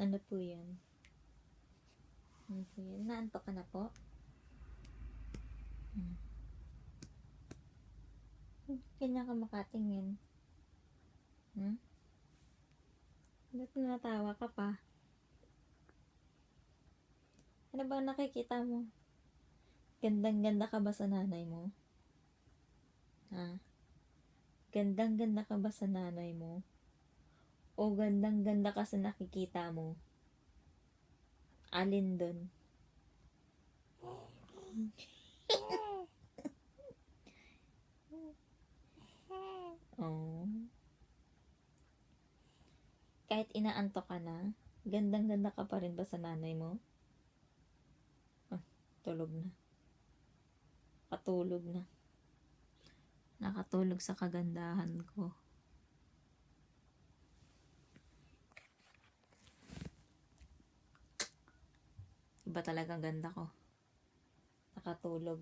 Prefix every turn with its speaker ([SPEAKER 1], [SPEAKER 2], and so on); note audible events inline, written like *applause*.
[SPEAKER 1] Ano po yan? Ano po yan? Naantok ka na po? Hmm. Kanya ka makatingin. Hmm? Ba't natawa ka pa? Ano bang nakikita mo? Gandang-ganda ka ba sa nanay mo? Ha? Gandang-ganda ka ba sa nanay mo? O gandang-ganda ka sa nakikita mo? Alin dun? *laughs* Oh. Kahit inaantok ka na, gandang-ganda ka pa rin ba sa nanay mo? Ah, tulog na. Katulog na. Nakatulog sa kagandahan ko. Iba talagang ganda ko. Nakatulog.